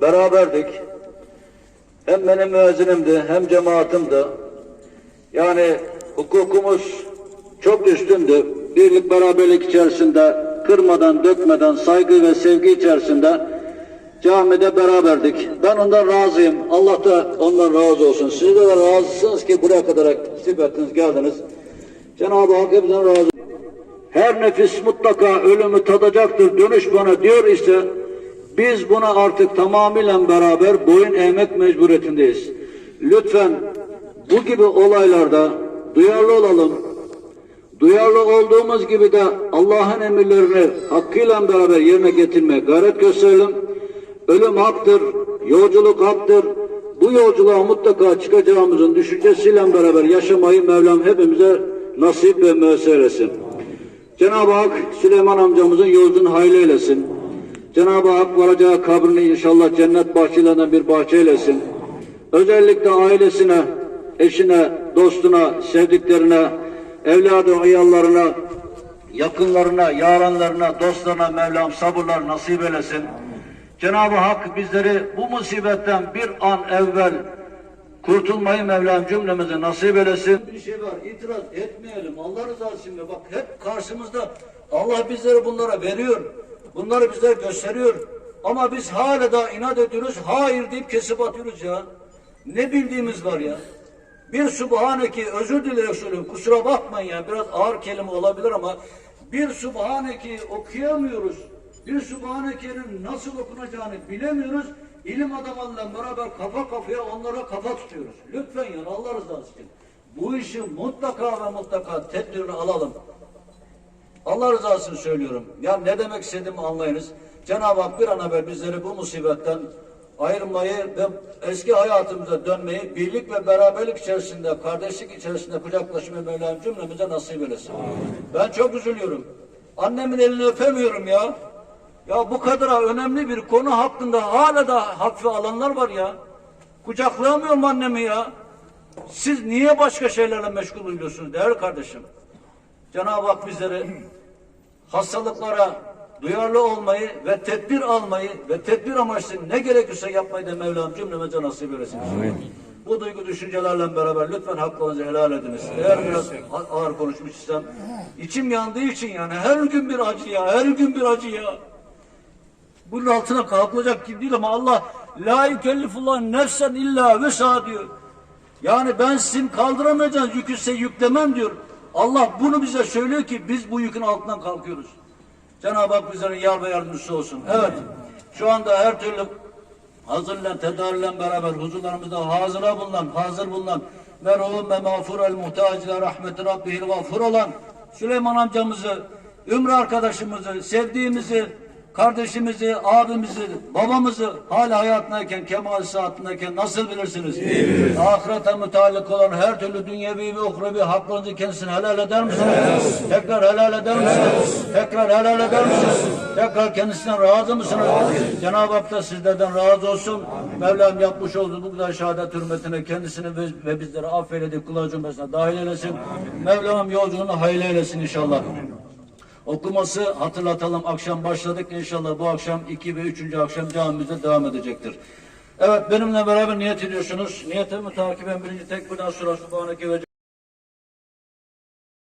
beraberdik. Hem benim müezzinimdi hem cemaatimdi. Yani hukukumuz çok üstündü. Birlik beraberlik içerisinde kırmadan, dökmeden, saygı ve sevgi içerisinde camide beraberdik. Ben ondan razıyım. Allah da ondan razı olsun. Siz de razısınız ki buraya kadar nasip ettiniz, geldiniz. Cenab-ı Hak hepinizden razı. Her nefis mutlaka ölümü tadacaktır. Dönüş bana diyor ise biz buna artık tamamıyla beraber boyun eğmek mecburiyetindeyiz. Lütfen bu gibi olaylarda duyarlı olalım. Duyarlı olduğumuz gibi de Allah'ın emirlerini hakkıyla beraber yerine getirmeye gayret gösterelim. Ölüm haktır, yolculuk haktır. Bu yolculuğa mutlaka çıkacağımızın düşüncesiyle beraber yaşamayı Mevlam hepimize nasip ve müessir etsin. Cenab-ı Hak Süleyman amcamızın yolculuğunu hayırlı eylesin. Cenab-ı Hak varacağı kabrini inşallah cennet bahçelerinden bir bahçe eylesin. Özellikle ailesine, eşine, dostuna, sevdiklerine, evladı, iyallarına, yakınlarına, yaranlarına, dostlarına Mevlam sabırlar nasip eylesin. Cenab-ı Hak bizleri bu musibetten bir an evvel kurtulmayı Mevlam cümlemize nasip eylesin. Bir şey var, itiraz etmeyelim. Allah rızası için bak hep karşımızda Allah bizleri bunlara veriyor. Bunları bize gösteriyor. Ama biz hala da inat ediyoruz. Hayır deyip kesip atıyoruz ya. Ne bildiğimiz var ya. Bir Subhaneki özür dileyerek söylüyorum. Kusura bakmayın ya biraz ağır kelime olabilir ama bir Subhaneki okuyamıyoruz. Bir Subhaneke'nin nasıl okunacağını bilemiyoruz. İlim adamlarıyla beraber kafa kafaya onlara kafa tutuyoruz. Lütfen ya Allah rızası için. Bu işi mutlaka ve mutlaka tedbirini alalım. Allah rızası için söylüyorum. Ya ne demek istediğimi anlayınız. Cenab-ı Hak bir an evvel bizleri bu musibetten ayırmayı ve eski hayatımıza dönmeyi birlik ve beraberlik içerisinde, kardeşlik içerisinde kucaklaşmayı Mevlam cümlemize nasip eylesin. Ben çok üzülüyorum. Annemin elini öpemiyorum ya. Ya bu kadar önemli bir konu hakkında hala da hafife alanlar var ya. Kucaklayamıyorum annemi ya. Siz niye başka şeylerle meşgul oluyorsunuz değerli kardeşim? Cenab-ı Hak bizleri hastalıklara duyarlı olmayı ve tedbir almayı ve tedbir amaçlı ne gerekirse yapmayı da Mevlam cümlemize nasip eylesin. Bu duygu düşüncelerle beraber lütfen haklarınızı helal ediniz. Eğer biraz ağır konuşmuşsam içim yandığı için yani her gün bir acı ya, her gün bir acı ya. Bunun altına kalkılacak gibi değil ama Allah la yükellifullah nefsen illa vesa diyor. Yani ben sizin kaldıramayacağınız yükü size yüklemem diyor. Allah bunu bize söylüyor ki biz bu yükün altından kalkıyoruz. Cenab-ı Hak bizlerin yar ve yardımcısı olsun. Evet. Şu anda her türlü hazırla, tedarilen beraber huzurlarımızda hazıra bulunan, hazır bulunan merhum ve mağfur el muhtacile rahmeti rabbihil gafur olan Süleyman amcamızı, Ümrü arkadaşımızı, sevdiğimizi, kardeşimizi, abimizi, babamızı hala hayatındayken, kemal saatindeyken nasıl bilirsiniz? Ahirete müteallik olan her türlü dünyevi ve uhrevi haklarınızı kendisine helal eder misiniz? Tekrar helal eder misiniz? Tekrar helal eder misiniz? Tekrar kendisinden razı mısınız? Cenab-ı Hak da sizlerden razı olsun. Mevlam yapmış olduğu bu kadar şehadet hürmetine kendisini ve, ve bizleri affeyledi. Kula cümlesine dahil eylesin. Mevlam yolculuğunu hayırlı eylesin inşallah. Okuması hatırlatalım. Akşam başladık. İnşallah bu akşam iki ve üçüncü akşam camimizde devam edecektir. Evet benimle beraber niyet ediyorsunuz. Niyete mütakiben birinci tekbirden sonra Subhaneke ve